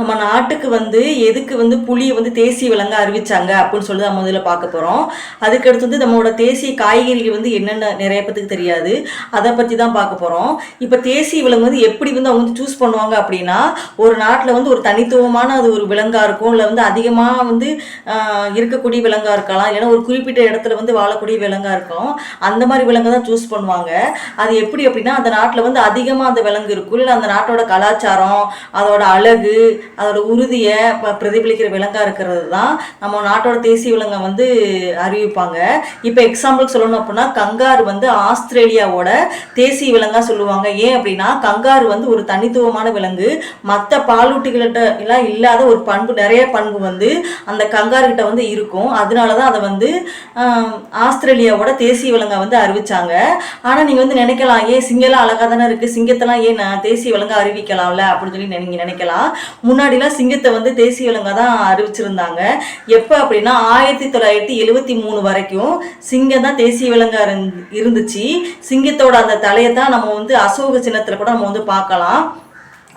நம்ம நாட்டுக்கு வந்து எதுக்கு வந்து புளியை வந்து தேசிய விலங்காக அறிவிச்சாங்க அப்படின்னு சொல்லி நம்ம முதல்ல பார்க்க போகிறோம் அதுக்கடுத்து வந்து நம்மளோட தேசிய காய்கறிகள் வந்து என்னென்ன நிறைய பேத்துக்கு தெரியாது. அதை பற்றி தான் பார்க்க போகிறோம் இப்போ தேசிய விலங்கு வந்து எப்படி வந்து அவங்க வந்து சூஸ் பண்ணுவாங்க அப்படின்னா ஒரு நாட்டில் வந்து ஒரு தனித்துவமான அது ஒரு விலங்காக இருக்கும். இல்லை வந்து அதிகமாக வந்து இருக்கக்கூடிய விலங்காக இருக்கலாம். இல்லைன்னா ஒரு குறிப்பிட்ட இடத்துல வந்து வாழக்கூடிய விலங்காக இருக்கும். அந்த மாதிரி விலங்கை தான் சூஸ் பண்ணுவாங்க. அது எப்படி அப்படின்னா அந்த நாட்டில் வந்து அதிகமாக அந்த விலங்கு இருக்கும். இல்லை அந்த நாட்டோட கலாச்சாரம் அதோட அழகு அதோட உறுதியை ப- பிரதிபலிக்கிற விலங்காக இருக்கிறது தான் நம்ம நாட்டோட தேசிய விலங்கை வந்து அறிவிப்பாங்க. இப்போ எக்ஸாம்பிளுக்கு சொல்லணும் அப்படின்னா கங்காரு வந்து ஆஸ்திரேலியாவோட தேசிய விலங்காக சொல்லுவாங்க. ஏன் அப்படின்னா கங்காரு வந்து ஒரு தனித்துவமான விலங்கு. மற்ற பாலூட்டிகளிட்ட எல்லாம் இல்லாத ஒரு பண்பு நிறைய பண்பு வந்து அந்த கங்காருக்கிட்ட வந்து இருக்கும். அதனால தான் அதை வந்து ஆஸ்திரேலியாவோட தேசிய விலங்கை வந்து அறிவிச்சாங்க. ஆனால் நீங்கள் வந்து நினைக்கலாம் ஏன் சிங்கம்லாம் அழகாக தானே இருக்குது சிங்கத்தெல்லாம் ஏன் நான் தேசிய விலங்கு அறிவிக்கலாம்ல? அப்படின்னு சொல்லி நீங்கள் நினைக்கலாம். முன்னாடிலாம் சிங்கத்தை வந்து தேசிய விலங்கா தான் அறிவிச்சிருந்தாங்க. எப்போ அப்படின்னா ஆயிரத்தி தொள்ளாயிரத்தி எழுவத்தி மூணு வரைக்கும் சிங்கம் தான் தேசிய விலங்கா இருந்- இருந்துச்சு. சிங்கத்தோட அந்த தலையை தான் நம்ம வந்து அசோக சின்னத்தில் கூட நம்ம வந்து பார்க்கலாம்.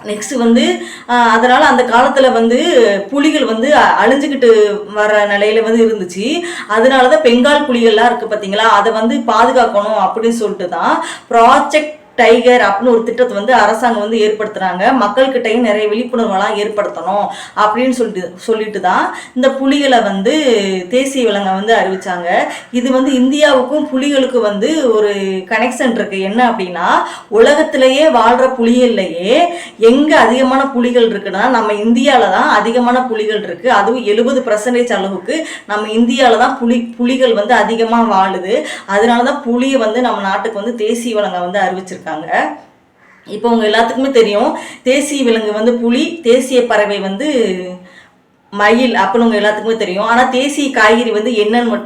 நெக்ஸ்ட் வந்து அதனால் அதனால அந்த காலத்துல வந்து புலிகள் வந்து அ- அழிஞ்சுக்கிட்டு வர நிலையில வந்து இருந்துச்சு. அதனால தான் பெங்கால் புலிகள்லாம் இருக்கு பாத்தீங்களா? அதை வந்து பாதுகாக்கணும் அப்படின்னு சொல்லிட்டு தான் ப்ராஜெக்ட் டைகர் அப்படின்னு ஒரு திட்டத்தை வந்து அரசாங்கம் வந்து ஏற்படுத்துகிறாங்க மக்கள்கிட்டையும் நிறைய விழிப்புணர்வெல்லாம் ஏற்படுத்தணும் அப்படின்னு சொல்லிட்டு சொல்லிட்டு தான் இந்த புலிகளை வந்து தேசிய விலங்கை வந்து அறிவிச்சாங்க. இது வந்து இந்தியாவுக்கும் புலிகளுக்கும் வந்து ஒரு கனெக்ஷன் இருக்கு. என்ன அப்படின்னா உலகத்திலேயே வாழ்ற புலிகள்லையே எங்க அதிகமான புலிகள் இருக்குன்னா நம்ம இந்தியாவில் தான் அதிகமான புலிகள் இருக்கு. அதுவும் எழுபது பர்சன்டேஜ் அளவுக்கு நம்ம இந்தியால தான் புலி புலிகள் வந்து அதிகமாக வாழுது. அதனால தான் புலியை வந்து நம்ம நாட்டுக்கு வந்து தேசிய விலங்கை வந்து வச்சுருக்காங்க. இப்போ உங்கள் எல்லாத்துக்குமே தெரியும். தேசிய விலங்கு வந்து புலி தேசிய பறவை வந்து மயில் அப்படின்னு எல்லாத்துக்குமே தெரியும். ஆனால் தேசிய காய்கறி வந்து என்னன்னு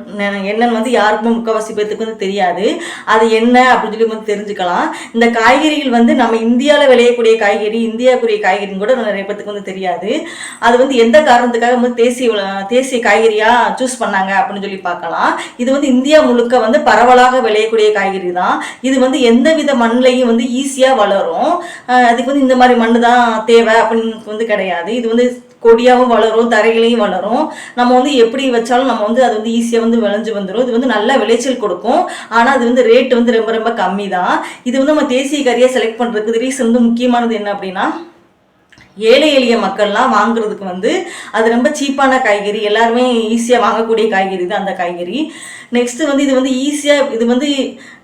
என்னன்னு வந்து யாருக்குமே முக்கால்வாசி பேத்துக்கு வந்து தெரியாது. அது என்ன அப்படின்னு சொல்லி வந்து தெரிஞ்சுக்கலாம். இந்த காய்கறிகள் வந்து நம்ம இந்தியாவில் விளையக்கூடிய காய்கறி இந்தியாவுக்குரிய காய்கறின்னு கூட நிறைய பேத்துக்கு வந்து தெரியாது. அது வந்து எந்த காரணத்துக்காக வந்து தேசிய தேசிய காய்கறியாக சூஸ் பண்ணாங்க அப்படின்னு சொல்லி பார்க்கலாம். இது வந்து இந்தியா முழுக்க வந்து பரவலாக விளையக்கூடிய காய்கறி தான். இது வந்து எந்த வித மண்ணிலையும் வந்து ஈஸியாக வளரும். அதுக்கு வந்து இந்த மாதிரி மண்ணு தான் தேவை அப்படின்னு வந்து கிடையாது. இது வந்து கொடியாகவும் வளரும் தரையிலையும் வளரும். நம்ம வந்து எப்படி வச்சாலும் நம்ம வந்து அது வந்து ஈஸியாக வந்து விளைஞ்சு வந்துடும் இது வந்து நல்ல விளைச்சல் கொடுக்கும். ஆனால் அது வந்து ரேட் வந்து ரொம்ப ரொம்ப கம்மி தான் இது வந்து நம்ம தேசிய கறியை செலக்ட் பண்ணுறதுக்கு ரீசன் வந்து முக்கியமானது என்ன அப்படின்னா ஏழை எளிய மக்கள்லாம் வாங்குறதுக்கு வந்து அது ரொம்ப சீப்பான காய்கறி. எல்லாருமே ஈஸியாக வாங்கக்கூடிய காய்கறி தான் அந்த காய்கறி. நெக்ஸ்ட் வந்து இது வந்து ஈஸியாக இது வந்து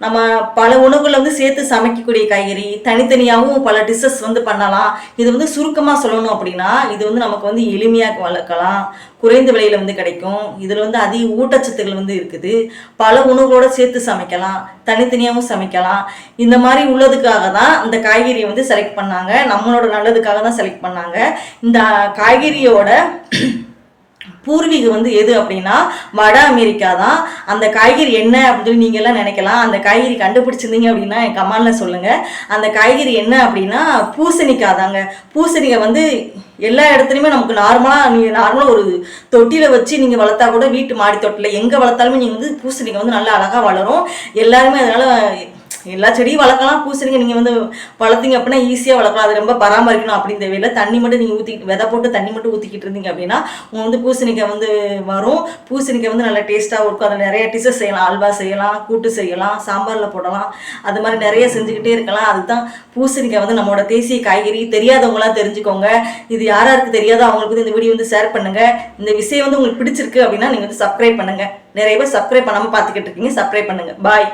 நம்ம பல உணவுகளை வந்து சேர்த்து சமைக்கக்கூடிய காய்கறி. தனித்தனியாகவும் பல டிஷ்ஷஸ் வந்து பண்ணலாம். இது வந்து சுருக்கமாக சொல்லணும் அப்படின்னா இது வந்து நமக்கு வந்து எளிமையாக வளர்க்கலாம். குறைந்த விலையில் வந்து கிடைக்கும். இதில் வந்து அதிக ஊட்டச்சத்துக்கள் வந்து இருக்குது. பல உணவுகளோட சேர்த்து சமைக்கலாம். தனித்தனியாகவும் சமைக்கலாம். இந்த மாதிரி உள்ளதுக்காக தான் இந்த காய்கறியை வந்து செலக்ட் பண்ணாங்க. நம்மளோட நல்லதுக்காக தான் செலக்ட் பண்ணாங்க. இந்த காய்கறியோட பூர்வீகம் வந்து எது அப்படின்னா வட அமெரிக்கா தான். அந்த காய்கறி என்ன அப்படின்னு சொல்லி எல்லாம் நினைக்கலாம். அந்த காய்கறி கண்டுபிடிச்சிருந்தீங்க அப்படின்னா என் கமால்ல சொல்லுங்கள் அந்த காய்கறி என்ன அப்படின்னா பூசணிக்காய் தாங்க. பூசணிக்காய் வந்து எல்லா இடத்துலையுமே நமக்கு நார்மலாக நீங்கள் நார்மலாக ஒரு தொட்டியில் வச்சு நீங்கள் வளர்த்தா கூட வீட்டு மாடி தொட்டில் எங்கே வளர்த்தாலுமே நீங்கள் வந்து பூசணிக்காய் வந்து நல்லா அழகாக வளரும். எல்லாருமே அதனால் எல்லா செடியும் வளர்க்கலாம் பூசணிங்க நீங்கள் வந்து வளர்த்தீங்க அப்படின்னா ஈஸியாக வளர்க்கலாம். அது ரொம்ப பராமரிக்கணும் அப்படின்னு தேவையில்லை தண்ணி மட்டும் நீங்கள் ஊற்றி விதை போட்டு தண்ணி மட்டும் ஊற்றிக்கிட்டு இருந்தீங்க அப்படின்னா உங்கள் வந்து பூசணிக்காய் வந்து வரும். பூசணிக்காய் வந்து நல்லா டேஸ்ட்டாகவும் இருக்கும். அதில் நிறைய டிஷ்ஷஸ் செய்யலாம். அல்வா செய்யலாம் கூட்டு செய்யலாம் சாம்பாரில் போடலாம். அது மாதிரி நிறைய செஞ்சுக்கிட்டே இருக்கலாம். அதுதான் பூசணிக்காய் வந்து நம்மளோட தேசிய காய்கறி. தெரியாதவங்களாம் தெரிஞ்சுக்கோங்க. இது யார் யாருக்கு தெரியாதோ அவங்களுக்கு வந்து இந்த வீடியோ வந்து ஷேர் பண்ணுங்கள் இந்த விஷயம் வந்து உங்களுக்கு பிடிச்சிருக்கு அப்படின்னா நீங்கள் வந்து சப்ஸ்கிரைப் பண்ணுங்கள் நிறைய பேர் சப்ஸ்கிரைப் பண்ணாமல் பார்த்துக்கிட்டு இருக்கீங்க. சப்ஸ்கிரைப் பண்ணுங்கள் பாய்